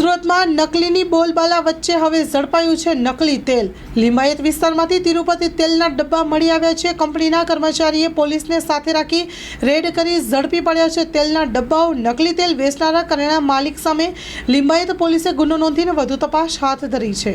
સુરતમાં નકલીની બોલબાલા વચ્ચે હવે ઝડપાયું છે નકલી તેલ. લિંબાયત વિસ્તારમાંથી તિરુપતિ તેલના ડબ્બા મળી આવ્યા છે. કંપનીના કર્મચારીએ પોલીસને સાથે રાખી રેડ કરી ઝડપી પડ્યા છે. તેલના ડબ્બાઓ નકલી તેલ વેચનારા કરેણા માલિક સામે લિંબાયત પોલીસે ગુનો નોંધીને વધુ તપાસ હાથ ધરી છે.